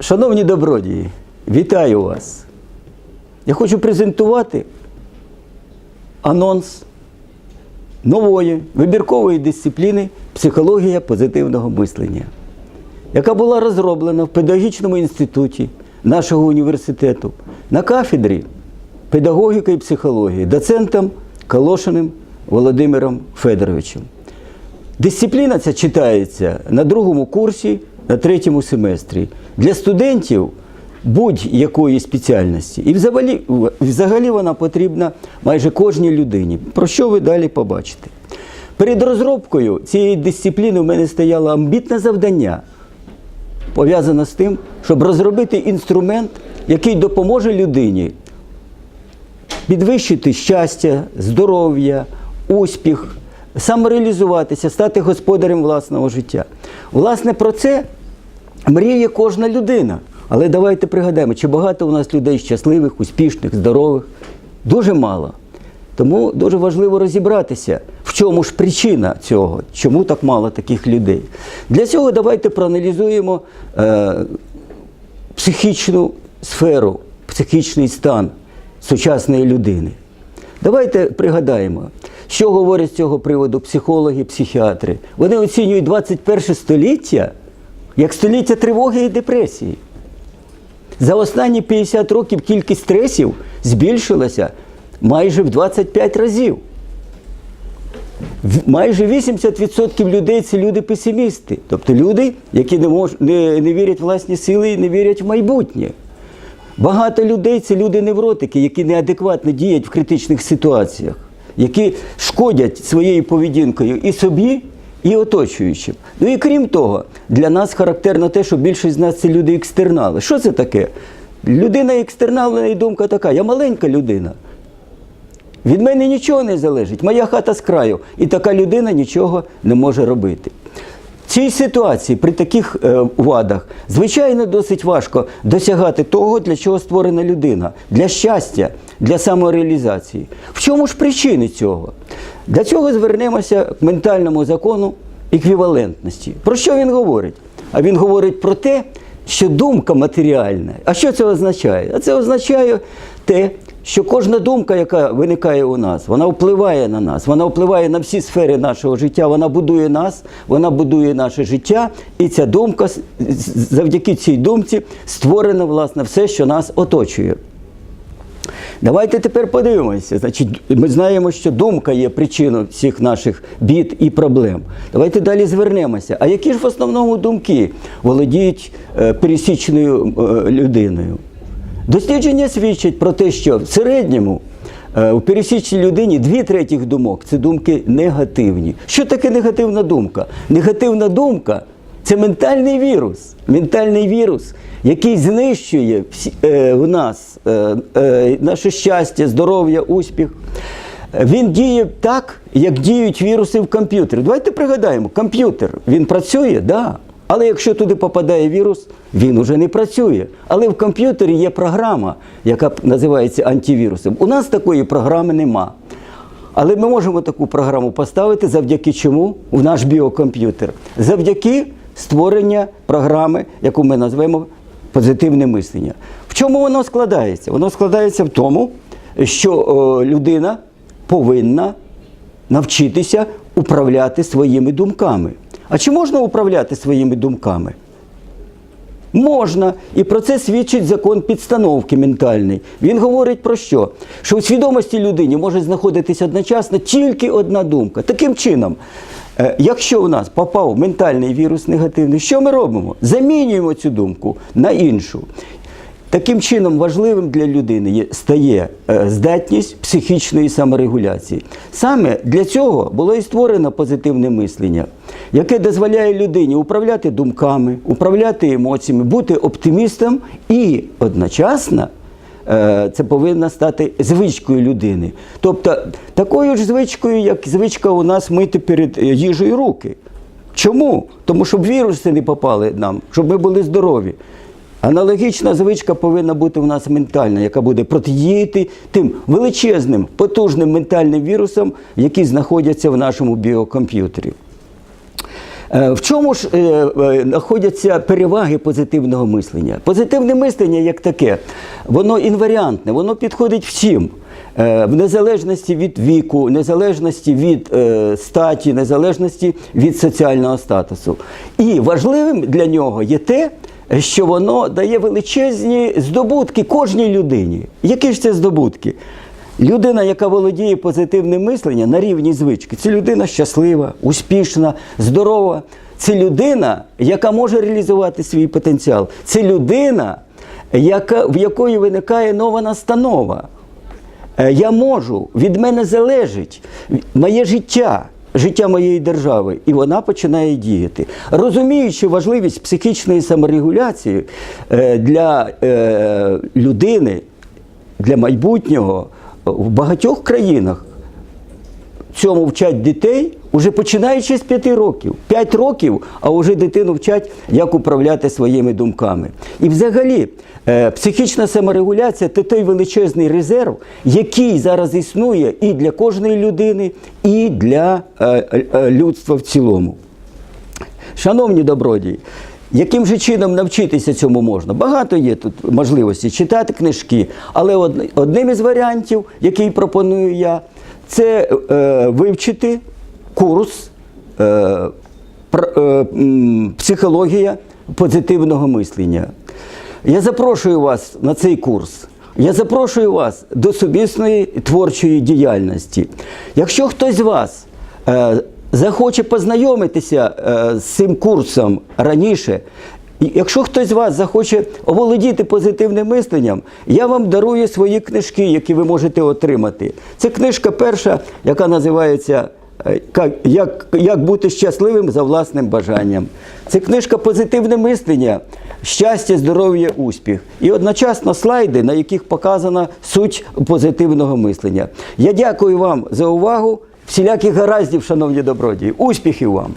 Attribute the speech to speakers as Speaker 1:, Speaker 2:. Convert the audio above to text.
Speaker 1: Шановні добродії, вітаю вас. Я хочу презентувати анонс нової вибіркової дисципліни психологія позитивного мислення, яка була розроблена в педагогічному інституті нашого університету на кафедрі педагогіки і психології доцентом Калошиним Володимиром Федоровичем. Дисципліна ця читається на другому курсі, на третьому семестрі для студентів будь-якої спеціальності. І взагалі, взагалі вона потрібна майже кожній людині. Про що ви далі побачите? Перед розробкою цієї дисципліни в мене стояло амбітне завдання, пов'язане з тим, щоб розробити інструмент, який допоможе людині підвищити щастя, здоров'я, успіх, самореалізуватися, стати господарем власного життя. Власне, про це мріє кожна людина. Але давайте пригадаємо, чи багато у нас людей щасливих, успішних, здорових? Дуже мало. Тому дуже важливо розібратися, в чому ж причина цього, чому так мало таких людей. Для цього давайте проаналізуємо е, психічну сферу, психічний стан сучасної людини. Давайте пригадаємо, що говорять з цього приводу психологи, психіатри. Вони оцінюють 21 століття як століття тривоги і депресії. За останні 50 років кількість стресів збільшилася майже в 25 разів. Майже 80% людей це люди песимісти, тобто люди, які не, мож, не, не вірять в власні сили і не вірять в майбутнє. Багато людей це люди невротики, які неадекватно діють в критичних ситуаціях, які шкодять своєю поведінкою і собі, і оточуючим. Ну і крім того, для нас характерно те, що більшість з нас це люди екстернали. Що це таке? Людина екстернална і думка така: я маленька людина. Від мене нічого не залежить, моя хата з краю. І така людина нічого не може робити. Цій ситуації, при таких е, вадах, звичайно, досить важко досягати того, для чого створена людина, для щастя, для самореалізації. В чому ж причини цього? Для цього звернемося к ментальному закону еквівалентності. Про що він говорить? А він говорить про те, що думка матеріальна. А що це означає? А це означає те, що кожна думка, яка виникає у нас, вона впливає на нас, вона впливає на всі сфери нашого життя, вона будує нас, вона будує наше життя, і ця думка, завдяки цій думці, створено власне все, що нас оточує. Давайте тепер подивимося. Значить, ми знаємо, що думка є причиною всіх наших бід і проблем. Давайте далі звернемося. А які ж в основному думки володіють е, пересічною е, людиною? Дослідження свідчать про те, що в середньому е, у пересічній людині дві третіх думок це думки негативні. Що таке негативна думка? Негативна думка це ментальний вірус. Ментальний вірус, який знищує е, в нас е, наше щастя, здоров'я, успіх. Він діє так, як діють віруси в комп'ютері. Давайте пригадаємо, комп'ютер він працює, да. Але якщо туди попадає вірус, він уже не працює. Але в комп'ютері є програма, яка називається антивірусом. У нас такої програми нема. Але ми можемо таку програму поставити завдяки чому в наш біокомп'ютер? Завдяки створення програми, яку ми назвемо позитивне мислення. В чому воно складається? Воно складається в тому, що о, людина повинна навчитися управляти своїми думками. А чи можна управляти своїми думками? Можна, і про це свідчить закон підстановки ментальний. Він говорить про що? Що у свідомості людині може знаходитися одночасно тільки одна думка. Таким чином, е, якщо у нас попав ментальний вірус негативний, що ми робимо? Замінюємо цю думку на іншу. Таким чином, важливим для людини стає е, здатність психічної саморегуляції. Саме для цього було і створено позитивне мислення, яке дозволяє людині управляти думками, управляти емоціями, бути оптимістом і одночасно е, це повинно стати звичкою людини. Тобто такою ж звичкою, як звичка у нас мити перед е, їжею руки. Чому? Тому щоб віруси не попали нам, щоб ми були здорові. Аналогічна звичка повинна бути в нас ментальна, яка буде протидіяти тим величезним, потужним ментальним вірусам, які знаходяться в нашому біокомп'ютері. Е, В чому ж е, е, знаходяться переваги позитивного мислення? Позитивне мислення, як таке, воно інваріантне, воно підходить всім. В незалежності від віку, незалежності від е, статі, незалежності від соціального статусу. І важливим для нього є те, що воно дає величезні здобутки кожній людині. Які ж це здобутки? Людина, яка володіє позитивним мисленням на рівні звички, це людина щаслива, успішна, здорова. Це людина, яка може реалізувати свій потенціал. Це людина, яка, в якої виникає нова настанова. Е, Я можу, від мене залежить моє життя, життя моєї держави, і вона починає діяти. Розуміючи важливість психічної саморегуляції е, для е, людини, для майбутнього в багатьох країнах цьому вчать дітей уже починаючи з 5 років. 5 років, а вже дитину вчать, як управляти своїми думками. І взагалі, е, психічна саморегуляція це той величезний резерв, який зараз існує і для кожної людини, і для е, е, людства в цілому. Шановні добродії, яким же чином навчитися цьому можна? Багато є тут можливостей читати книжки, але одним із варіантів, який пропоную я, це е, вивчити курс е, е, психологія позитивного мислення. Я запрошую вас на цей курс. Я запрошую вас до сумісної творчої діяльності. Якщо хтось з вас е, захоче познайомитися е, з цим курсом раніше, якщо хтось з вас захоче оволодіти позитивним мисленням, я вам дарую свої книжки, які ви можете отримати. Це книжка перша, яка називається е, як, як бути щасливим за власним бажанням. Це книжка Позитивне мислення, щастя, здоров'я, успіх. І одночасно слайди, на яких показана суть позитивного мислення. Я дякую вам за увагу. Всіляких гараздів, шановні добродії. Успіхів вам!